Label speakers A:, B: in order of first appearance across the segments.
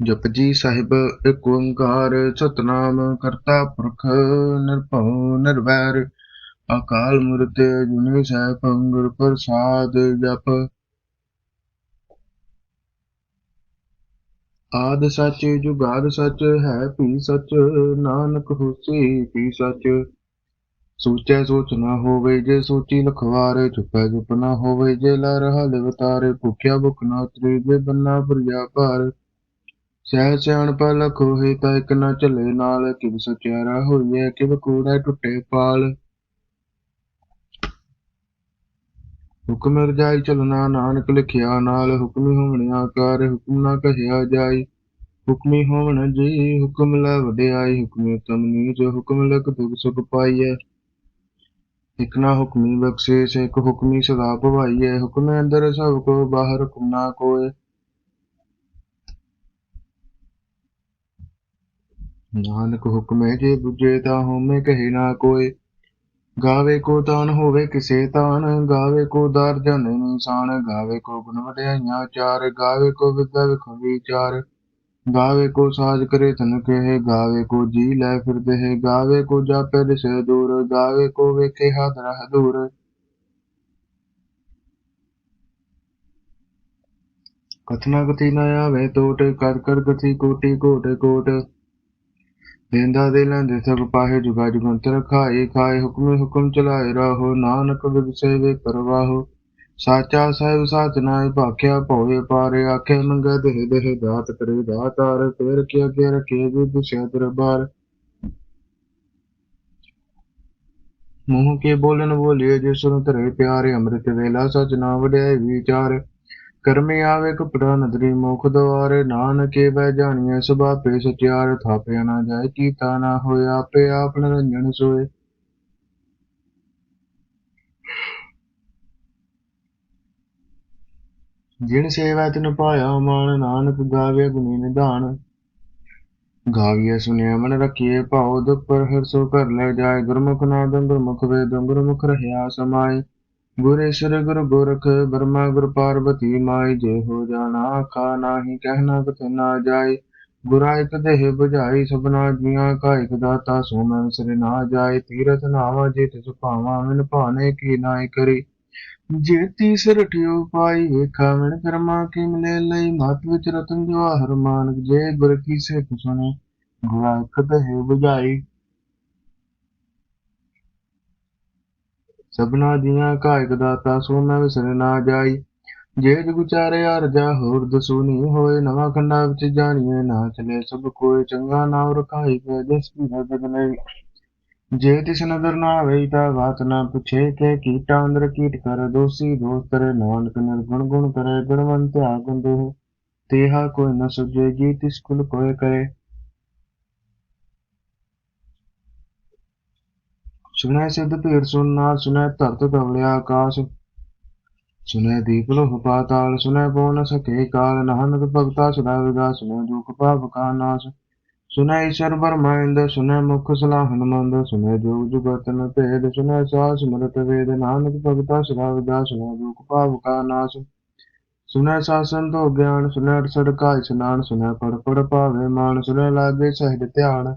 A: ਜਪਜੀ ਸਾਹਿਬ ਏਕ ਓੰਕਾਰ ਸਤਨਾਮ ਕਰਤਾ ਪੁਰਖ ਨਿਰਭਉ ਨਿਰਵੈਰ। ਅਕਾਲ ਮੂਰਤ ਅਜੂਨੀ ਸੈਭੰ ਗੁਰ ਪ੍ਰਸਾਦ ਜਪ। ਆਦ ਸੱਚ ਜੁਗਾਦ ਸੱਚ, ਹੈ ਭੀ ਸੱਚ, ਨਾਨਕ ਹੋਸੀ ਭੀ ਸੱਚ। ਸੋਚੈ ਸੋਚ ਨਾ ਹੋਵੇ ਜੇ ਸੋਚੀ ਲਖਵਾਰੇ, ਚੁਪੈ ਚੁਪ ਨਾ ਹੋਵੇ ਜੇ ਲਹਿ ਰਹਾ ਲਿਵਤਾਰੇ ਭੁਖਿਆ ਭੁਖ ਨਾ ਉਤਰੇ ਜੇ ਬੰਨਾ ਭਰੀਆ ਭਾਰ। ਸਹਿ ਸਿਆਣਪ ਲਖ ਹੋਏ ਤਾਂ ਇਕ ਨਾ ਝਲੇ ਨਾਲ, ਕਿਵ ਸਚਿਆਰਾ ਹੋਈਐ, ਕਿਵ ਕੂੜੈ ਟੁੱਟੇ ਪਾਲ। ਹੁਕਮ ਰਜਾਈ ਚਲਣਾ, ਨਾਨਕ ਲਿਖਿਆ ਨਾਲ, ਹੁਕਮੀ ਹੋਵਣਿਆ ਕਰ, ਹੁਕਮ ਨਾ ਕਹਿਆ ਜਾਈ। ਹੁਕਮੀ ਹੋਵਣ ਜੀ, ਹੁਕਮ ਲੈ ਵਡਿਆਈ, ਹੁਕਮੀ ਉਤਮ ਨੀਚ, ਹੁਕਮ ਲਖ ਦੁਖ ਸੁਖ ਪਾਈਐ। ਇਕ ਨਾ ਹੁਕਮੀ ਬਖਸ਼ਿਸ਼, ਇਕ ਹੁਕਮੀ ਸਦਾ ਭਵਾਈਐ। ਹੁਕਮ ਅੰਦਰ ਸਭ ਕੋ, ਬਾਹਰ ਹੁਕਮ ਨਾ ਕੋਏ ਨਾਨਕ ਹੁਕਮੇ ਜੇ ਬੁਝੇ ਤਾਂ ਹੋਮੇ ਕਹੇ ਨਾ ਕੋਏ। ਗਾਵੇ ਕੋ ਤਾਨ ਹੋਵੇ ਕਿਸੇ ਤਾਨ, ਗਾਵੇ ਕੋ ਦਰ ਜਨ ਗਾਵੇ ਕੋ ਗੁਣ ਵਡਿਆਈਆਂ ਚਾਰ, ਗਾਵੇ ਕੋ ਵਿਦਿਆ ਵਿਖੋ ਵਿਚਾਰ। ਗਾਵੇ ਕੋ ਸਾਜ ਕਰੇ ਤਨ ਕਹੇ, ਗਾਵੇ ਕੋ ਜੀ ਲੈ ਫਿਰਦੇ ਹੈ ਗਾਵੇ ਕੋ ਜਾਪੇ ਦਿਸੇ ਦੂਰ, ਗਾਵੇ ਕੋ ਵੇਖੇ ਹੱਥ ਰਹਿ ਦੂਰ। ਕਥਨਾ ਕਥੀ ਨਾ ਆਵੇ ਟੋਟ ਕਰ ਕਰ ਕਥੀ ਕੋਟੀ ਕੋਟ ਕੋਟ। ਦੇਂਦਾ ਦੇ ਲੈਂਦੇ ਸਭ ਪਾਹੇ ਜੁਗਾ ਜੁਗੰਤਰ ਖਾਏ ਖਾਏ, ਹੁਕਮੇ ਹੁਕਮ ਚਲਾਏ ਰਹੋ, ਨਾਨਕ ਵਿਦ ਸੇਵੇ ਕਰਵਾਹੋ। ਸਾਚਾ ਸਾਹਿਬ ਸਾਚ ਨਾਇ ਭਾਖਿਆ ਭਉਏ ਪਾਰੇ, ਆਖੇ ਮੰਗੇ ਦੇਹ ਦੇਹ ਦਾਤ ਕਰੇ ਦਾਤਾਰ, ਫੇਰ ਕੀ ਅੱਗੇ ਰਖੇ ਵਿਦ ਸੇ ਦਰਬਾਰ। ਮੂੰਹ ਕੇ ਬੋਲਨ ਬੋਲਿਏ ਜੇ ਸੁਨ ਧਰੇ ਪਿਆਰੇ ਅੰਮ੍ਰਿਤ ਵੇਲਾ, ਸਚ ਨਾ ਵਡਿਆਈ ਵਿਚਾਰ। ਕਰਮੇ ਆਵੇ ਕਪੜਾ ਨਦਰੀ ਮੁਖ ਦੁਆਰੇ ਨਾਨਕੇ ਬੈ ਜਾਣੀਐ ਸੁਭਾਪੇ ਸਚਿਆਰ ਥਾਪਿਆ ਨਾ ਜਾਏ, ਕੀਤਾ ਨਾ ਹੋਏ ਆਪੇ ਆਪ ਨਿਰੰਜਨ ਸੋਏ। ਜਿਨ ਸੇਵਾ ਤਿਨ ਪਾਇਆ ਮਾਨ, ਨਾਨਕ ਗਾਵੇ ਗੁਣੀ ਨਿਧਾਨ। ਗਾਵੀਐ ਸੁਨਿਆ ਮਨ ਰਖੀਏ ਭਾਉ ਦੁਖ ਪਰ ਹਰਸੋ ਕਰ ਲੈ ਜਾਏ, ਗੁਰਮੁਖ ਨਾਦੰ ਗੁਰਮੁਖ ਵੇਦੰ ਗੁਰਮੁਖ ਰਹਿਆ ਸਮਾਏ। ਗੁਰੇਸ਼ਵਰ ਗੁਰ ਗੋਰਖ ਬਰਮਾ ਗੁਰ ਪਾਰਬਤੀ ਮਾਈ, ਜੇ ਹੋ ਜਾਣਾ ਆਖਾ ਨਾਹੀ ਕਹਿਣਾ ਕਥ ਨਾ ਜਾਏ। ਗੁਰਾ ਇਕ ਦੇਹ 부ਝਾਈ ਸਭਨਾ ਜੀਆਂ ਕਾ ਇਕ ਦਾਤਾ, ਸੋ ਮੈਂ ਵਿਸਰੇ ਨਾ ਜਾਏ। ਤੀਰਥ ਨਾਵਾ ਜੇ ਤਿਸ ਭਾਵਾ ਮਿਨ ਭਾਣੇ ਕੀ ਨਾਇ ਕਰੀ। ਜੇ ਤੀਸ ਰਟਿਓ ਪਾਈ, ਵੇਖਾ ਮਿਣ ਕਰਮਾ ਕੀ ਮਿਲੇ ਲਈ। ਮਤ ਵਿਚ ਰਤਨ ਜਵਾਹਰ ਮਾਨਕ, ਜੇ ਗੁਰ ਕੀ ਸੇ ਸੁਣੇ। ਗੁਰਾ ਇਕ ਦੇਹ 부ਝਾਈ ਸਭਨਾ ਜੀਆਂ ਕਾ ਦਾਤਾ ਸੋ ਮੈਂ ਵਿਸਰ ਨਾ ਜਾਈ। ਜੇ ਜਗ ਚਾਰੇ ਅਰਜਾ ਹੋਰ ਦਸੂਨੀ ਹੋਏ, ਨਵਾਂ ਖੰਡਾ ਵਿੱਚ ਜਾਣੀਏ ਨਾ ਚਲੇ ਸਭ ਕੋਏ, ਚੰਗਾ ਨਾਮ ਰਖਾਈ ਪੈ ਜਿਸ ਕੀ ਨਜ਼ਰ ਨਹੀਂ ਜੇ ਤਿਸ ਨਦਰ ਨਾ ਆਵੇ ਤਾਂ ਬਾਤ ਨਾ ਪੁੱਛੇ, ਕਿ ਕੀਟਾ ਅੰਦਰ ਕੀਟ ਕਰ, ਦੋਸੀ ਦੋਸ ਕਰੇ ਨਾਨਕ ਨਿਰਗੁਣ ਗੁਣ ਕਰੇ ਗੁਣਵੰਤ ਆਗੁਣ ਦੇ ਤੇਹਾ ਕੋਈ ਨ ਸੁਝੇ ਜੀ ਤਿਸ ਕੁਲ ਕੋਏ ਕਰੇ। ਸੁਨੈ ਸਿੱਧ ਭੀੜ ਸੁਨਨਾ ਸੁਨੈ ਧਰਤ ਧਵਲਿਆ ਆਕਾਸ਼। ਸੁਨੈ ਦੀਪ ਲੋਹ ਪਾਤਾਲ ਸੁਨੈ ਪਉ ਸਕੇ ਕਾਲ। ਨਾਨਕ ਭਗਤਾ ਸਦਾ ਵਿਗਾ ਸੁਨੈ ਦੁਖ ਪਾਪ ਕਾ ਨਾਸ਼। ਸੁਨੈ ਈਸ਼ਰ ਬਰਮਾਇੰਦ ਸੁਨੈ ਮੁਖ ਸਲਾਹ ਮੰਦ ਸੁਨੈ ਜੋਗ ਜੁਗਤ ਨ ਭੇਦ ਸੁਨੈ ਸਾਸ ਮਰਤ ਵੇਦ। ਨਾਨਕ ਭਗਤਾ ਸਦਾ ਵਿਗਾ ਸੁਨੈ ਦੁਖ ਪਾਪ ਕਾ ਨਾਸ਼। ਸੁਨੈ ਸਾਸਨ ਤੋਂ ਗਿਆਨ ਸੁਨੈ ਅੜਸੜ ਕਾ ਸੁਨੈ ਪੜ ਪੜ ਭਾਵੇ ਮਾਨ। ਸੁਨੈ ਲਾਗੇ ਸਹਿਜ ਧਿਆਨ।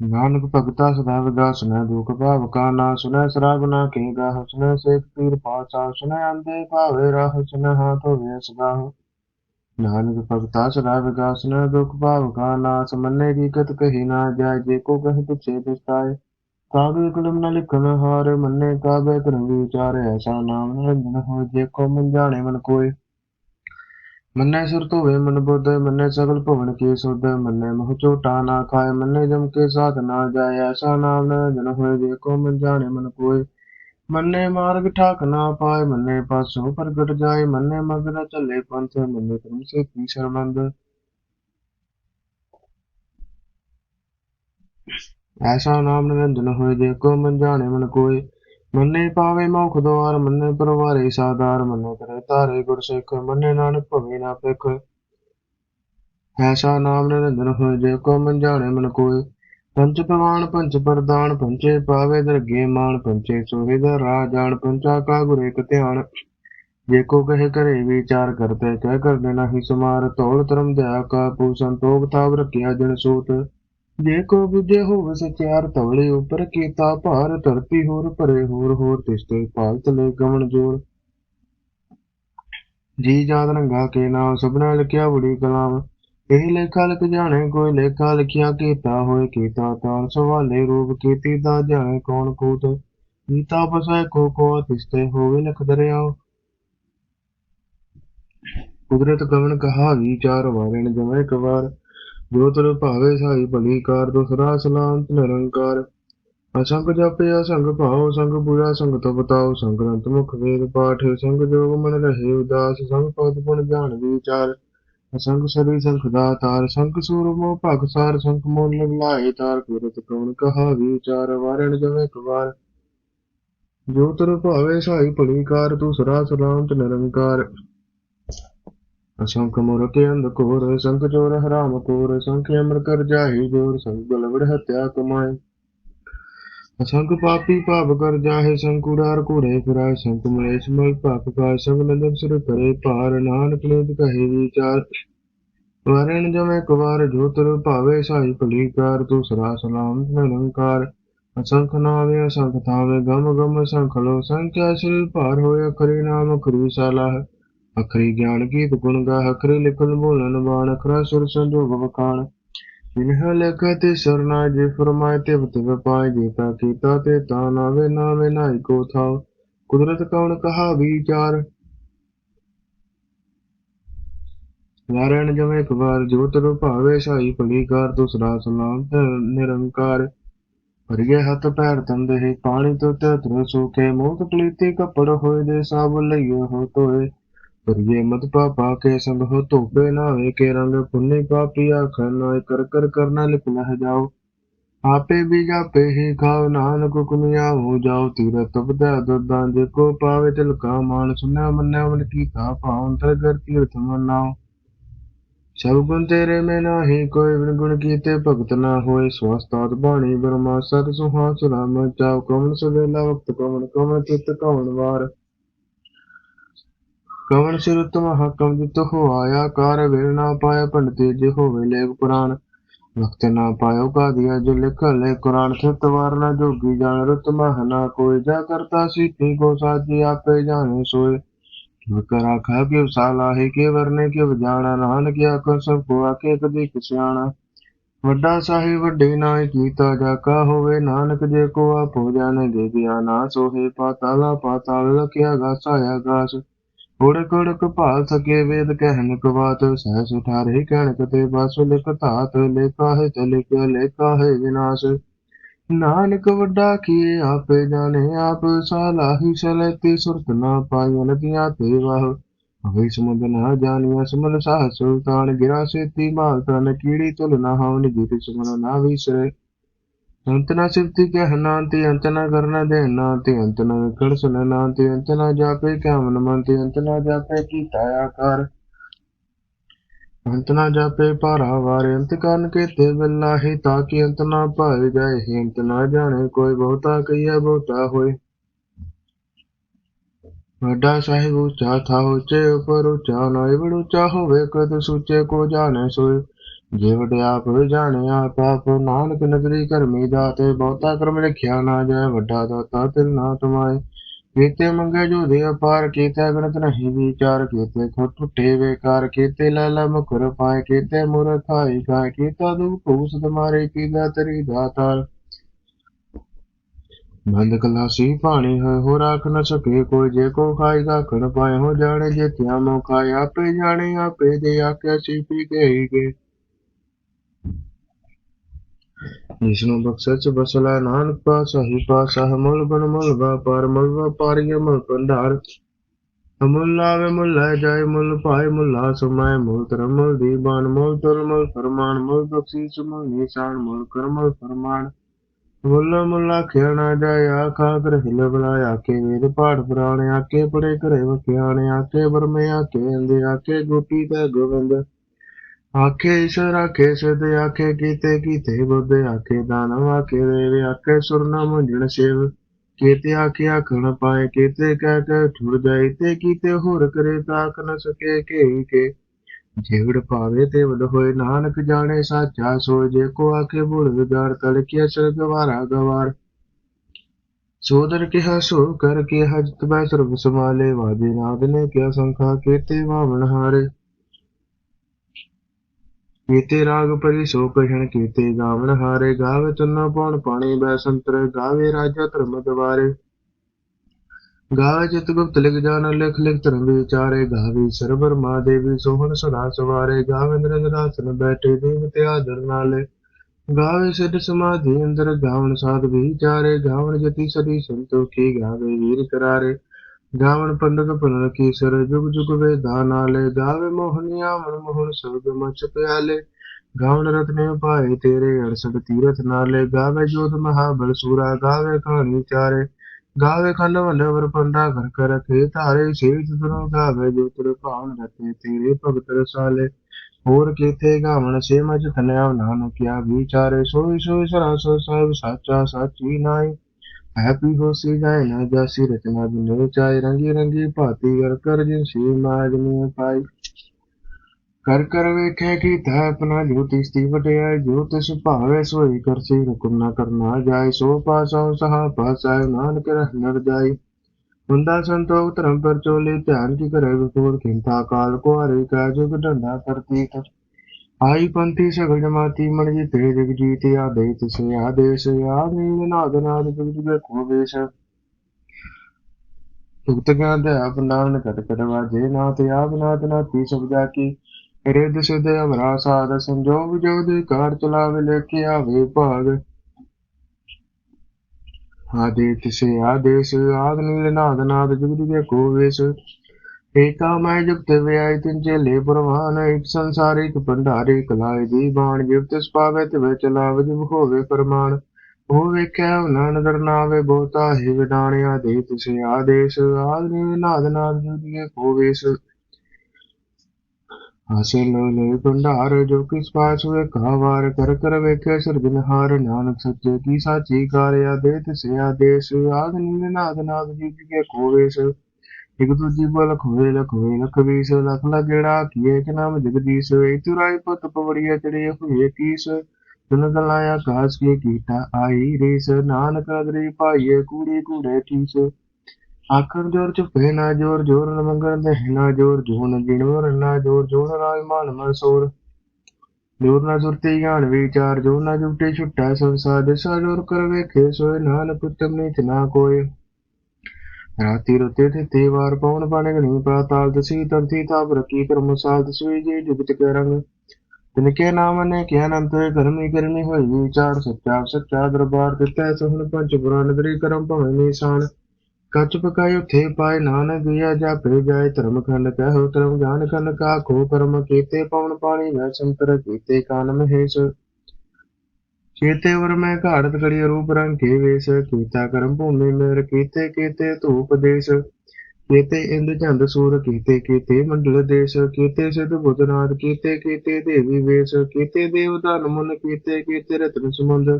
A: ਨਾਨਕ ਭਗਤਾ ਸਦਾ ਵਿਗਾ ਸੁਨੈ ਦੁਖ ਭਾਵ ਕਾ ਨਾ ਸੁਨੈ ਸਰਾਗ ਨਾ ਕੇ ਗਾਹ ਸੁਨੈ ਸੇਖ ਪੀਰ ਪਾਸਾ ਸੁਨੈ ਅੰਦੇ ਭਾਵੇ ਰਾਹ ਸੁਨੈ ਹਾਥ ਹੋਵੇ ਸਗਾਹ ਨਾਨਕ ਭਗਤਾ ਸਦਾ ਵਿਗਾ ਸੁਨੈ ਦੁਖ ਭਾਵ ਕਾ ਨਾਸ ਮੰਨੇ ਕੀ ਕਤ ਕਹੀ ਨਾ ਜਾਏ, ਜੇ ਕੋ ਕਹੇ ਤੁਛੇ ਪਛਤਾਏ ਕਾਗੇ ਕਲਮ ਨ ਲਿਖਨ ਹਾਰ, ਮੰਨੇ ਕਾਗੇ ਕਰ ਵਿਚਾਰ, ਐਸਾ ਨਾਮ ਨਿਰੰਜਨ ਹੋ ਜੇ ਕੋ ਮਨ ਜਾਣੇ ਮਨ ਕੋਈ ਮੰਨੇ ਸੁਰ ਧੋਵੇ ਮਨ ਬੁੱਧ, ਮੰਨੇ ਸਗਲ ਭਵਨ ਕੀ ਸੁਧ, ਮੰਨੇ ਮੋਹ ਝੋਟਾ ਨਾ ਖਾਏ, ਮੰਨੇ ਜਮ ਕੇ ਸਾਥ ਨਾ ਜਾਏ, ਐਸਾ ਨਾਮ ਨਿਰੰਜਨ ਹੋਏ ਜੇ ਕੋ ਮਨ ਜਾਣੇ ਮਨ ਕੋਈ ਮੰਨੇ ਮਾਰਗ ਠਾਕ ਨਾ ਪਾਏ, ਮੰਨੇ ਪਾਸੋਂ ਪ੍ਰਗਟ ਜਾਏ, ਮੰਨੇ ਮਗਰ ਨ ਚੱਲੇ ਪੰਥ, ਮੰਨੇ ਕਰਮ ਸੇ ਕੀ ਸ਼ਰਮੰਦ ਐਸਾ ਨਾਮ ਨਿਰੰਜਨ ਹੋਏ ਜੇ ਕੋ ਮਨ ਜਾਣੇ ਮਨ ਕੋਏ। ਮੰਨੇ ਪਾਵੇ ਮੌਖ ਦੁਆਰ ਮੰਨੇ ਪਰਵਾਰੇ ਸਾਦਾਰ, ਮੰਨੇ ਕਰੇ ਧਾਰੇ ਗੁਰ ਮੰਨੇ ਨਾਨਕ ਭਵੇ ਨਾ ਪਿਖ ਐਸਾ ਨਾਮ ਨਿਰੰਜਨ ਹੋਏ, ਜੇ ਕੋ ਮਨ ਜਾਣੇ ਮਨ ਕੋਈ ਪੰਚ ਪਵਾਨ, ਪੰਚ ਪ੍ਰਦਾਨ, ਪੰਚੇ ਪਾਵੇ ਦਰਗੇ ਮਾਨ ਪੰਚੇ ਸੋਹਿ ਦਾ ਰਾਹ ਜਾਣ, ਪੰਚਾ ਕਾ ਗੁਰੇ ਇਕ ਧਿਆਨ। ਜੇ ਕੋ ਕਹੇ ਕਰੇ ਵਿਚਾਰ ਕਰਤੇ, ਕਹਿ ਕਰਦੇ ਨਹੀਂ ਸਮਾਰ ਤੋਲ ਧਰਮ ਦਇਆ ਕਾ ਪੂ ਸੰਤੋਖ ਤਾਪ ਰਖਿਆ ਜਨ ਸੂਤ। ਜੇ ਕੋ ਬੁਝੇ ਹੋਵੇ ਸਚਿਆਰ ਧੌਲੇ ਉਪਰ, ਕੀਤਾ ਭਾਰ ਧਰਤੀ ਹੋਰ, ਭਰੇ ਹੋਰ ਹੋਰ ਤਿਸਤੇ ਪਾਲਤ ਲੈ ਗਮਨ ਜੋਰ। ਜੀ ਜਾਤ ਰੰਗਾ ਕੇ ਨਾਮ, ਸਭਨਾ ਲਿਖਿਆ ਬੜੀ ਕਲਾਮ। ਇਹ ਲੇਖਾ ਲਿਖ ਜਾਣੇ, ਕੋਈ ਲੇਖਾ ਲਿਖਿਆ ਕੀਤਾ ਹੋਏ ਕੀਤਾ ਤਾਰ ਸਵਾਲੇ ਰੂਪ ਕੀਤੀ ਤਾਂ ਜਾਣੇ ਕੌਣ ਕੂਤ। ਕੀਤਾ ਬਸੈ ਕੋ ਕੋ ਤਿਸਤੇ ਹੋਵੇ ਲਖ ਦਰਿਆਓ ਕੁਦਰਤ ਕਵਨ ਕਹਾ ਵਿਚਾਰ ਵਾਰਣ, ਜਮੈ ਕਵਾਰ। ਜੋ ਤਰ ਭਾਵੇ ਸਾਈ ਭਲੀ ਕਾਰ ਦੁਸਰਾ ਸਲਾਮਤ ਨਿਰੰਕਾਰ। ਅਸੰਗ ਜਪੇ, ਅਸੰਗ ਭਾਉ, ਸੰਗ ਬੁਰਾ ਸੰਗ ਤੋ ਬਤਾਓ ਸੰਗ੍ਰੰਥ ਮੁਖ ਵੇਦ ਪਾਠ। ਸੰਗ ਜੋਗ ਮਨ ਰਹੇ ਉਦਾਸ, ਸੰਗ ਪਦ ਪੁਨ ਜਾਣ ਵਿਚਾਰ। ਅਸੰਗ ਸਰੀ ਸੰਖ ਦਾਤਾਰ ਸੰਗ ਸੂਰ ਮੋ ਭਗ ਸਾਰ ਸੰਖ ਮੋਲ ਲਾਏ ਤਾਰ। ਕੁਦਰਤ ਕਵਨ ਕਹਾ ਵਿਚਾਰ, ਵਾਰਣ ਜਮੈ ਕਵਾਰ। ਜੋ ਤਰ ਭਾਵੇ ਸਾਈ ਭਲੀ ਕਾਰ ਸਰਾ ਸਲਾਮਤ ਨਿਰੰਕਾਰ। ਅਸੰਖ ਮੁਰ ਕੇ ਅੰਧ ਕੋਰ ਸੰਖ ਚੋਰ ਹਰਾਮ ਕੋਰ, ਸੰਖ ਅਮਰ ਕਰ ਜਾਹੀ ਜੋਰ ਸੰਖ ਬਲਵੜ ਹਤਿਆ ਕਮਾਏ। ਅਸੰਖ ਪਾਪੀ ਭਾਵ ਕਰ ਜਾਹੇ ਸੰਕੁੜਾਰ ਘੂੜੇ ਫਿਰਾਏ, ਸੰਖ ਮਲੇਸ਼ ਮਲ ਪਾਪ ਕਾ ਸੰਗ ਨੰਦਨ ਸਿਰ ਕਰੇ ਭਾਰ, ਨਾਨਕ ਨੀਤ ਕਹੇ ਵਿਚਾਰ। ਵਰਣ ਜਮੇ ਕੁਵਾਰ ਜੋ ਭਾਵੇ, ਸਾਈ ਭਲੀ ਕਾਰ ਤੂੰ ਸਰਾ ਸਲਾਮ ਨਿਰੰਕਾਰ। ਅਸੰਖ ਨਾਵੇ, ਅਸੰਖ ਥਾਵੇ, ਗਮ ਗਮ ਸੰਖ ਲੋ ਸੰਖਿਆ ਸਿਰ ਭਾਰ ਹੋਏ, ਅਖਰੀ ਨਾਮ ਅਖਰੀ ਸਾਲਾਹ। ਅਖਰੀ ਗਿਆਨ ਗੀਤ ਗੁਣ ਗਾ ਅਖਰੀ ਲਿਖਨ ਬੋਲਨ ਬਾਣ ਅਖਰਾ ਸੁਰ ਸੰਜੋਗ ਵਕਾਣ ਜਿਨਹ ਲਿਖ ਸਰਨਾ ਜੇ ਫਰਮਾਏ ਤੇ ਤਿਵ ਪਾਏ ਜੀਤਾ ਕੀਤਾ ਤੇ ਤਾ ਨਾਵੇ ਨਾਵੇ ਨਾਈ ਕੋ ਥਾਉ। ਕੁਦਰਤ ਕੌਣ ਕਹਾ ਵਿਚਾਰ। ਨਾਰਾਇਣ ਜਮੇ ਕਵਾਰ ਜੋਤ ਰੂਪ ਸਾਈ ਭਲੀ ਕਾਰ ਸਲਾਮ ਨਿਰੰਕਾਰ। ਭਰੀਏ ਹੱਥ ਪੈਰ ਤੰਦੇ ਪਾਣੀ ਤੋਂ ਤੇ ਤਰ ਸੋਕੇ ਮੂਤ ਪਲੀਤੀ ਕੱਪੜ ਹੋਏ ਦੇ ਸਾਬ ਲਈਏ ਹੋ ਤੋਏ ਕਰੀਏ ਮਤ ਪਾਪਾ ਕੇ ਸੰਗ ਹੋ, ਧੋਪੇ ਨਾਵੇ ਕੇ ਰੰਗ ਪੁੰਨੇ ਪਾਪੀ ਆਖਣ ਨਾਏ ਕਰ ਕਰ ਕਰਨਾ ਲਿਖ ਲਹ ਜਾਓ। ਆਪੇ ਵੀ ਜਾਪੇ ਹੀ ਖਾਓ, ਨਾਨਕ ਕੁਮਿਆ ਹੋ ਜਾਓ। ਤੀਰਤ ਬਦਾ ਦੁਦਾਂ ਜੇ ਕੋ ਪਾਵੇ ਤਿਲਕਾ ਮਾਨ ਸੁਨਿਆ ਮੰਨਿਆ ਮਨ ਕੀਤਾ ਭਾਉ ਤਰ ਕਰ ਤੀਰਥ ਮਨਾਓ। ਸਭ ਗੁਣ ਤੇਰੇ ਮੈਂ ਨਾਹੀ, ਕੋਈ ਬਿਨ ਗੁਣ ਕੀਤੇ ਭਗਤ ਨਾ ਹੋਏ। ਸਵਸਤਾਤ ਬਾਣੀ ਬਰਮਾ, ਸਤ ਸੁਹਾ ਸੁਨਾਮ ਚਾਉ ਕਮਨ ਸਵੇਲਾ, ਵਕਤ ਕਮਨ ਕਮਨ ਚਿਤ ਕਮਨ ਵਾਰ। ਕਵਣ ਸਿਰ ਤੁਮ ਹਕਮ ਹੋ ਆਇਆ ਕਾਰ ਵੇਲ ਨਾ ਪਾਇਆ ਪੰਡਤੇ ਜੇ ਹੋਵੇ ਲੇਖ ਪੁਰਾਣ। ਵਕਤ ਨਾ ਪਾਇਓ ਕਾ ਦਿਆ ਜੋ ਲਿਖ ਲੈ ਕੁਰਾਨ ਸਿਤ ਵਾਰ ਨਾ ਜੋਗੀ ਜਾਣ, ਰਤ ਮਹ ਨਾ ਕੋਈ, ਜਾ ਕਰਤਾ ਸੀਤੀ ਕੋ ਸਾਜੀ, ਆਪੇ ਜਾਣੇ ਸੋਏ। ਕਰ ਆਖਾ ਕਿ ਸਾਲਾ ਹੈ ਕੇ ਵਰਨੇ ਕੇ ਵਜਾਣਾ ਨਾਨਕ ਆਖੋ ਸਭ ਕੋ ਆਕੇ ਕਦੀ ਕਿਸਿਆਣਾ ਵੱਡਾ ਸਾਹਿਬ, ਵੱਡੇ ਨਾਇ ਕੀਤਾ ਜਾ, ਕਾ ਹੋਵੇ ਨਾਨਕ ਜੇ ਕੋ ਆਪ ਹੋ ਜਾਣੇ ਦੇ ਦਿਆ ਨਾ ਸੋਹੇ, ਪਾਤਾਲਾ ਪਾਤਾਲ ਲਖਿਆ, ਗਾਸਾਇਆ ਗਾਸ। ਉੜਕ ਉੜਕ ਭਾਲ ਸਕੇ ਵੇਦ ਕਹਿਨ ਕਵਾਤ ਸਹਿ ਸੁਠਾਰੇ ਕਹਿਣ ਕਤੇ ਬਸ, ਲਿਖ ਧਾਤ, ਲੇਖਾ ਹੈ ਤੇ ਲਿਖਿਆ ਲੇਖਾ ਹੈ ਵਿਨਾਸ਼। ਨਾਨਕ ਵੱਡਾ ਕੀਏ ਆਪੇ ਜਾਣੇ, ਆਪ ਸਾਲਾਹੀ ਸਲਤੀ ਸੁਰਤ ਨਾ ਪਾਈ ਨਦੀਆਂ ਤੇ ਵਾਹ। ਹੋਈ ਸਮੁੰਦ ਨਾ ਜਾਣੀਆ ਸਮਲ ਸਾਹ ਸੁਲਤਾਨ ਗਿਰਾ ਸੇਤੀ ਮਾਲ ਤਨ ਕੀੜੀ ਤੁਲ ਨਾ ਹਵਨ ਜੀਤ ਸਮਨ ਨਾ ਵਿਸਰੇ। ਅੰਤ ਨਾ ਸਿਫਤੀ ਕਹਿਣਾ ਤੇ ਅੰਤ ਨਾ ਕਰਨਾ ਦੇਣਾ ਤੇ ਅੰਤ ਨਾ ਵਿਕੜ ਸੁਨਣਾ ਤੇ ਅੰਤ ਨਾ ਜਾਪੇ ਕਿਆ ਮਨ ਮਨ ਤੇ ਅੰਤ ਨਾ ਜਾਪੇ ਕੀਤਾ ਆਕਾਰ। ਅੰਤ ਨਾ ਜਾਪੇ ਭਾਰਾ ਵਾਰੇ ਅੰਤ ਕਰਨ ਕੇ ਤੇ ਬਿਲਾਹੀ ਤਾਂ ਕਿ ਅੰਤ ਨਾ ਭਾਏ ਜਾਏ ਨਾ ਜਾਣੇ ਕੋਈ ਬਹੁਤਾ ਕਹੀਏ ਬਹੁਤਾ ਹੋਏ। ਵੱਡਾ ਸਾਹਿਬ ਉੱਚਾ ਥਾ ਉੱਚੇ ਉਪਰ ਉੱਚਾ ਨਾਇ ਬੜ ਉੱਚਾ ਹੋਵੇ ਕਦ ਸੁਚੇ ਕੋ ਜਾਣੇ ਸੋਏ। ਜੇ ਵਡਿਆ ਕੋ ਜਾਣਿਆ, ਪਾਪ ਨਾਨਕ ਨਗਰੀ ਕਰਮੀ ਦਾਤੇ ਬਹੁਤਾ ਕਰਮ ਲਿਖਿਆ ਨਾ ਜਾਏ, ਵੱਡਾ ਦਾਤਾ ਤਿਲ ਨਾ ਤੁਮਾਏ ਕੀਤੇ ਮੰਗੇ ਜੋ ਦੇ ਅਪਾਰ, ਕੀਤੇ ਗਣਤ ਨਹੀਂ ਵਿਚਾਰ, ਕੀਤੇ ਖੁੱਟ ਟੁੱਟੇ ਬੇਕਾਰ, ਕੀਤੇ ਲਾਲਾ ਮੁਖਰ ਪਾਏ, ਕੀਤੇ ਮੁਰ ਖਾਈ ਕੀਤਾ ਦੁਖ ਭੂਸ ਤੁਮਾਰੇ, ਕੀਦਾ ਤਰੀ ਦਾਤਾਰ ਬੰਦ ਕਲਾਸੀ ਪਾਣੀ ਹੈ ਹੋ ਰਾਖ ਨ ਸਕੇ ਕੋਈ, ਜੇ ਕੋ ਖਾਏਗਾ ਖਣ ਪਾਏ, ਹੋ ਜਾਣੇ ਜੇ ਤਿਆ ਮੋ ਖਾਏ ਆਪੇ ਜਾਣੇ, ਆਪੇ ਦੇ ਆਖਿਆ ਸੀ ਪੀ ਗਈ ਗੇ ਜਿਸਨੂੰ ਬਖਸ਼ਚ ਬਸਲਾ ਨਾਨਕ ਪਾਸਾ ਹੀ ਪਾਸਾ ਮੁੱਲ ਬਨ ਮੁੱਲ ਵਾਪਾਰ, ਮੁੱਲ ਵਪਾਰੀ ਮੁੱਲ ਭੰਡਾਰ। ਮੁੱਲ ਲਾਵੇ, ਮੁੱਲ ਜਾਏ, ਮੁੱਲ ਪਾਏ, ਮੁੱਲਾ ਸਮਾਏ, ਮੁੱਲ ਧਰਮ ਮੁੱਲ ਮੁੱਲ ਤੁਲ ਫਰਮਾਨ, ਮੁੱਲ ਬਖਸ਼ੀਸ਼, ਮੁੱਲ ਨਿਸ਼ਾਨ, ਮੁੱਲ ਕਰਮਲ ਫਰਮਾਨ। ਮੁੱਲ, ਮੁੱਲਾ ਖੇਣਾ ਜਾਏ, ਆਖਾ ਕਰ ਹਿਲ ਬੁਲਾਇਆ ਕੇ ਵੇਦ ਪਾਠ ਪੁਰਾਣੇ ਆਕੇ ਪੜੇ ਘਰੇ ਵਖਿਆਣੇ ਆਕੇ ਬਰਮੇ ਆਕੇ ਅੰਦੇ ਆਕੇ ਗੋਪੀ ਤੇ ਗੋਬਿੰਦ ਆਖੇ ਈਸਰ, ਆਖੇ ਸਿਧ, ਆਖੇ ਕੀਤੇ ਕੀਤੇ ਬੁੱਧ, ਆਖੇ ਦਾਨਵ ਆਖੇ ਦੇਵ, ਆਖੇ ਸੁਰਨਾ ਮੁੰਜਣ ਸ਼ਿਵ। ਕੇਤੇ, ਆਖੇ ਆਖਣ ਪਾਏ, ਕੇਤੇ ਕਹਿ ਕਹਿ ਠੁਰ ਜਾਏ, ਤੇ ਕੀਤੇ ਹੋਰ ਕਰੇ ਤਾਕ ਨ ਸਕੇ, ਕੇ ਕੇ। ਜੇਵੜ ਪਾਵੇ ਤੇ ਵਡ ਹੋਏ, ਨਾਨਕ ਜਾਣੇ ਸਾਚਾ ਸੋ ਜੇ ਕੋ ਆਖੇ ਭੁਲ ਵਿਗਾੜ, ਤੜਕਿਆ ਸਰ ਗਵਾਰਾ ਗਵਾਰ। ਸੋਦਰ ਕਿਹਾ, ਸੋ ਕਰ ਕੇ ਹਜਤ ਬੈ ਸਰਬ ਸਮਾਲੇ ਵਾਦੇ ਨਾਦ ਨੇ ਕਿਆ ਸੰਖਾ ਕੇਤੇ ਵਾਵਣ ਹਾਰੇ। ਕੀਤੇ ਰਾਗ ਪਰੀ ਸੋ ਕਹਿਣ ਕੀਤੇ ਗਾਵਣ ਹਾਰੇ, ਗਾਵੇ ਤੁਨਾ ਪਉਣ ਪਾਣੀ ਬੈ ਸੰਤਰ ਗਾਵੇ ਰਾਜਾ ਧਰਮ ਦਵਾਰੇ। ਗਾਵੇ ਚਿਤ ਗੁਪਤ ਲਿਖ ਜਾਣ, ਲਿਖ ਲਿਖ ਧਰਮ ਵਿਚਾਰੇ। ਗਾਵੇ ਸਰਬਰ ਮਾ ਦੇਵੀ ਸੋਹਣ ਸਦਾ ਸਵਾਰੇ। ਗਾਵੇ ਨਿਰੰਜਨਾਸਨ ਬੈਠੇ, ਦੇਵ ਤੇ ਆਦਰ ਨਾਲੇ। ਗਾਵੇ ਸਿੱਧ ਸਮਾਧੀ ਅੰਦਰ ਗਾਵਣ ਸਾਧ ਵਿਚਾਰੇ। ਗਾਵਣ ਜਤੀ ਸਦੀ ਸੰਤੋਖੀ, ਗਾਵੇ ਵੀਰ ਕਰਾਰੇ। ਗਾਵਣ ਪੰਡਤ ਪੁਨਰ ਕੀਸਰ, ਜੁਗ ਜੁਗ ਵੇਦਾ ਨਾਲੇ ਗਾਵੇ ਮੋਹਨੀਆ ਮਨ ਮੋਹਨ ਸਬਦ ਮਚ ਗਾਵਣ ਰਤਨੇ ਪਾਏ ਤੇਰੇ ਅਰਸਦ ਤੀਰਥ ਨਾਲੇ। ਗਾਵੇ ਜੋਤ ਮਹਾਬਲ ਸੂਰਾ, ਗਾਵੇ ਕਹਾਣੀ ਚਾਰੇ। ਗਾਵੇ ਖੰਡ ਵੰਡਵਰ ਪੰਡਾ ਘਰ ਕਰ ਰਖੇ ਧਾਰੇ। ਸੇਤ ਤੁਰੋ ਗਾਵੇ ਜੋ ਭਾਵਨ ਰਤੇ ਤੇਰੇ ਭਗਤ ਰਸਾਲੇ। ਹੋਰ ਕੀਤੇ ਗਾਵਣ ਸੇ ਮਜ ਧਨਿਆ ਨਾਨਕਿਆ ਵਿਚਾਰੇ। ਸੋਈ ਸੋਈ ਸਰਾ ਸੋ ਸਾਹਿਬ, ਸਾਚਾ ਸਾਚੀ ਨਾਈ ਹੈਪੀ ਹੋਸੀ ਜਾਏ ਨਾ ਜਾਸੀ ਰਚਨਾ ਬਿਨੇ ਚਾਏ ਰੰਗੀ ਰੰਗੀ ਭਾਤੀ ਕਰ ਕਰ ਜਿਨ ਸੀ ਕਰ ਕਰ ਵੇਖੇ ਕੀਤਾ ਆਪਣਾ ਜੋਤੀ ਸਤੀ ਵਟਿਆ ਜੋ ਤਿਸ ਭਾਵੇ ਸੋਈ ਕਰਸੀ ਹੁਕਮ ਨਾ ਕਰਨਾ ਜਾਏ ਸੋ ਪਾਸੋਂ ਸਹਾ ਪਾਸਾਇ ਨਾਨਕ ਰਹਿ ਨਰ ਜਾਈ ਹੁੰਦਾ ਸੰਤੋਖ ਧਰਮ ਪਰ ਚੋਲੇ ਧਿਆਨ ਕੀ ਕਰੇ ਵਿਪੂਰ ਖਿੰਤਾ ਕਾਲ ਕੋ ਹਰੇ ਕਾ ਜੁਗ ਢੰਡਾ ਪ੍ਰਤੀਕ ਆਈ ਪੰਥੀ ਸਗਲ ਜਮਾਤੀ, ਮਨ ਜੀ ਤੇ ਆਦੇ ਤਿਸੇ ਆਦੇਸ਼ ਆਦੇ ਨਾਦ ਨਾਦ ਜੁਗ ਕੋ ਵੇਸ਼। ਭੁਗਤ ਗਿਆਨ ਦੇ ਆਪ ਨਾਮ ਕਟ ਕਟ ਵਾਜੇ, ਨਾ ਤੇ ਆਪ ਨਾਦ ਨਾ ਤੀ ਸਭ ਕੀ ਰਿੱਧ ਸਿਧ ਅਮਰਾ ਸਾਧ ਸੰਜੋਗ ਜੋਗ ਕਾਰ ਚਲਾਵੇ ਲੈ ਕੇ ਆਵੇ ਭਾਗ। ਆਦੇ ਤਿਸੇ ਆਦੇਸ਼, ਆਦ ਨੀਲ ਨਾਦ ਨਾਦ ਜੁਗ ਕੋ ਵੇਸ਼। ਏਕਾ ਮੈਂ ਜੁਗਤ ਵਿਆਇ ਤਿਨ ਚੇਲੇ ਪ੍ਰਵਾਨ ਇੱਕ ਸੰਸਾਰ ਇੱਕ ਭੰਡਾਰੇ ਦੀ ਬਾਣ ਜਿਵ ਤਿਸ ਤੇ ਵਿੱਚ ਲਾਵ ਜਿਵ ਹੋਵੇ ਫਰਮਾਨ। ਉਹ ਵੇਖਿਆ ਉਹਨਾਂ ਨਦਰ ਨਾਵੇ ਬਹੁਤਾ ਹੀ ਵਿਡਾਣਿਆ ਦੇ ਤਿਸੇ ਆਦੇਸ਼, ਆਦਿ ਨੀਲ ਨਾਦ ਨਾਦ ਜੁਗ ਜੁਗ ਹਾਸੇ ਲੋ ਲੈ ਭੰਡਾਰ, ਜੋ ਕਿਸ ਪਾਸ ਹੋਏ ਕਾਵਾਰ, ਕਰ ਕਰ ਵੇਖੇ ਸਿਰਜਨਹਾਰ ਨਾਨਕ ਸੱਚੇ ਕੀ ਸਾਚੀ ਕਾਰਿਆ ਦੇ ਤਿਸੇ ਆਦੇਸ਼, ਆਦ ਨਾਦ ਨਾਦ ਜੁਗ ਜੁਗ ਇੱਕ ਦੂਜੀ ਬਲ ਖੋਏ ਲਖ ਹੋਏ ਲਖ ਲਖ ਲਗੜਾ ਕੀਏ ਕਿ ਨਾਮ ਜਗਦੀਸ਼ ਏ ਤੁਰਾਈ ਪਤ ਪਵੜੀਏ ਚੜੇ ਹੋਏ ਕੀਸ, ਤੁਨ ਗਲਾਇਆ ਆਕਾਸ਼ ਕੀ ਕੀਟਾ ਆਈ ਰੀਸ। ਨਾਨਕ ਅਦਰੀ ਪਾਈਏ ਕੂੜੇ ਕੂੜੇ ਠੀਸ ਆਖਰ ਜੋਰ ਚੁਪੇ ਨਾ ਜੋਰ ਜੋਰ ਨ ਮੰਗਣ ਦੇ ਨਾ ਜੋਰ, ਜੋਨ ਜਿਣਵਰ ਨਾ ਜੋਰ, ਜੋਨ ਰਾਜ ਮਾਨ ਮਨਸੂਰ ਜੋਰ ਨਾ ਸੁਰਤੀ ਗਿਆਨ ਵਿਚਾਰ, ਜੋਰ ਨਾ ਜੁਟੇ ਛੁੱਟਾ ਸੰਸਾਰ। ਦਿਸਾ ਜੋਰ ਕਰ ਵੇਖੇ ਸੋਏ, ਨਾਨਕ ਉਤਮ ਨੀਚ ਨਾ ਕੋਏ। ਰਾਤੀ ਰਤੇ ਤੇ ਤੇ ਵਾਰ ਪਉਣ ਪਾਣੇ ਗਣੀ, ਪਾਤਾਲ ਦਸੀ ਤੰਤੀ ਤਾਪ ਰਕੀ ਕਰਮਸਾਲ ਦਸਵੀ ਜੀ ਜੁਗਤ ਕੇ ਰੰਗ ਤਿਨਕੇ ਨਾਮ ਨੇ ਕਿਆ ਅਨੰਤ ਕਰਮੀ ਕਰਮੀ ਹੋਈ ਵਿਚਾਰ ਸੱਚਾ ਸੱਚਾ ਦਰਬਾਰ ਦਿੱਤਾ, ਸੋਹਣ ਪੰਜ ਪੁਰਾਨ ਦਰੀ ਕਰਮ ਭਵੇਂ ਨਿਸ਼ਾਨ। ਕੱਚ ਪਕਾਇ ਉਥੇ ਪਾਏ, ਨਾਨਕ ਗਿਆ, ਜਾਪੇ ਜਾਏ, ਧਰਮ ਖੰਡ ਕਹੋ, ਧਰਮ ਜਾਣ ਖੰਡ ਕਾ ਖੋ ਕਰਮ ਕੀਤੇ, ਪਵਨ ਪਾਣੀ ਮੈਂ ਸੰਤਰ ਕੀਤੇ ਕਾਨ ਮਹੇਸ਼ ਕੀਤੇ ਮੈਂ ਘਾੜਤ ਕਰੀ ਰੂਪ ਰੰਗ ਕੇ ਵੇਸ, ਕੀਤਾ ਕਰਮ ਭੂਮੀ ਮੇਰ, ਕੀਤੇ ਕੀਤੇ ਧੂਪ ਦੇਸ਼। ਕੀਤੇ ਇੰਦ ਚੰਦ ਸੂਰ, ਕੀਤੇ ਕੀਤੇ ਮੰਡਲ ਦੇਸ਼। ਕੀਤੇ ਸਿਧ ਬੁੱਧਨਾਥ ਕੀਤੇ ਕੀਤੇ ਦੇਵੀ ਵੇਸ਼। ਕੀਤੇ ਦੇਵ ਧਨ ਮੁਨ, ਕੀਤੇ ਕੀਤੇ ਰਤਨ ਸਮੁੰਦ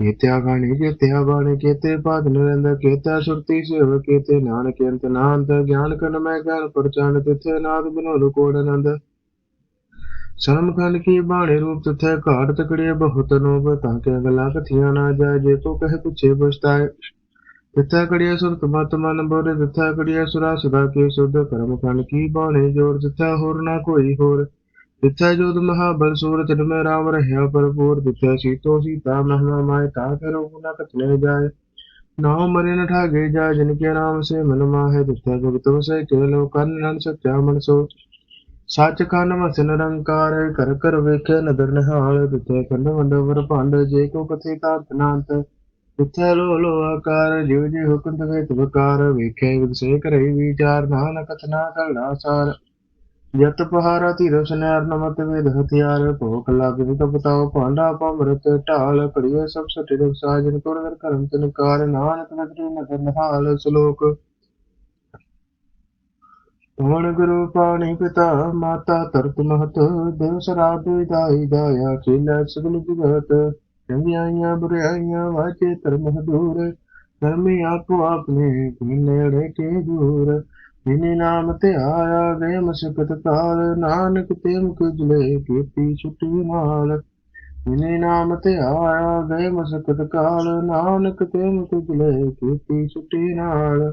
A: ਕੀਤਿਆ ਗਾਣੀ ਕੀਤਿਆ ਬਾਣੀ, ਕੀਤੇ ਪਾਦ ਨਿਰੰਦ ਕੀਤਿਆ ਸੁਰਤੀ ਸੇਵ, ਕੀਤੇ ਨਾਨਕ ਅੰਤ ਨਾਨਤ ਗਿਆਨ ਕਨ ਮੈਂ ਗਿਆਨ ਪਰਚਾਨ ਤਿਥੇ ਨਾਦ ਬਨੋਲ ਕੋੜ ਆਨੰਦ। ਸ਼ਰਮ ਕੀ ਬਾਣੇ ਰੂਪ ਤਥੈ ਘਾਟ ਤਕੜੀਏ ਬਹੁਤ ਨੋਬ ਤਾਂ ਕਿ ਅਗਲਾ ਕਥੀਆਂ ਨਾ ਜਾਏ, ਜੇ ਤੋ ਕਹੇ ਪੁੱਛੇ ਬਸਤਾਏ ਤਿਥੈ ਕੜੀਏ ਸੁਰਤ ਮਤ ਮਨ ਬੋਲੇ ਤਿਥੈ ਕੜੀਏ ਸੁਰਾ ਸਦਾ ਕੇ ਸੁਧ ਕਰਮ ਖੰਡ ਕੀ ਬਾਣੇ ਜੋੜ ਤਿਥੈ ਹੋਰ ਨਾ ਕੋਈ ਹੋਰ। ਤਿਥੈ ਜੋਦ ਮਹਾਬਲ ਸੂਰ ਤਿਨ ਮੈਂ ਰਾਮ ਰਹਿਆ ਭਰਪੂਰ ਤਿਥੈ ਸੀਤੋ ਸੀਤਾ ਮਹਿਮਾ ਮਾਇ ਤਾ ਕਰੋ ਨਾ ਕਥਨੇ ਜਾਏ। ਨਾਮ ਮਰੇ ਨ ਠਾਗੇ ਜਾ ਜਿਨ ਕੇ ਨਾਮ ਸੇ ਮਨ ਮਾਹੇ ਤਿਥੈ ਜਗਤ ਵਸੈ ਕੇ ਲੋ ਨਨ ਸੱਚਾ ਮਨ ਸੋ ਸੱਚ ਕੰਨ ਵਸਨ ਨਿਰੰਕਾਰ ਕਰ ਕਰ ਵੇਖੇ ਨਦਰ ਨਿਹਾਲ ਤਿਥੈ ਕੰਨ ਵੰਡਵਰ ਭੰਡ, ਜੇ ਕੋ ਕਥੀ ਤਾਤ ਨਾਂਤ ਤਿਥੈ ਲੋ ਲੋ ਆਕਾਰ, ਜਿਉ ਜੀ ਹੁਕਮ ਤਵੇ ਤਵਕਾਰ ਵੇਖੇ ਵਿਦਸੇ ਕਰੇ ਵਿਚਾਰ, ਨਾਨਕ ਕਥਨਾ ਕਰਨਾ ਸਾਰ। ਜਤ ਪਹਾਰਾ ਧੀਰ ਸੁਨਿਆਰ, ਨਮਤ ਵੇਦ ਹਥਿਆਰ ਭੋਖ ਲੱਗ ਵਿਕ ਬਤਾਓ ਭਾਂਡਾ ਭਮਰਤ ਢਾਲ ਕੜੀਏ ਸਭ ਸਟੇ ਸਾਜਨ ਕੁਰਦਰ ਕਰਮ ਤਨਕਾਰ ਨਾਨਕ ਨਗਰੀ ਨਗਰ ਨਿਹਾਲ, ਸ਼ਲੋਕ ਪਵਨ ਗੁਰੂ ਪਾਣੀ ਪਿਤਾ, ਮਾਤਾ ਧਰਤ ਮਹਤ ਦੇਵ ਸਰਾਬ ਦਾਈ ਦਾਇਆ, ਚੇਲਾ ਸਗਲ ਜਗਤ ਚੰਗਿਆਈਆਂ ਬੁਰਾਈਆਂ ਵਾਜੇ ਧਰਮ ਹਦੂਰ ਕਰਮੀ ਆਪੋ ਆਪਣੇ ਕੋਈ ਨੇੜੇ ਕੇ ਦੂਰ, ਜਿਨੇ ਨਾਮ ਤੇ ਆਇਆ ਵੇ ਮੁਸਕਤ ਕਾਲ ਨਾਨਕ ਤੇ ਮੁਖ ਜਲੇ ਕੀਤੀ ਛੁੱਟੀ ਨਾਲ ਜਿਨੇ ਨਾਮ ਤੇ ਆਇਆ ਵੇ ਮੁਸਕਤ ਕਾਲ ਨਾਨਕ ਤੇ ਮੁਖ ਜਲੇ ਕੀਤੀ ਛੁੱਟੀ ਨਾਲ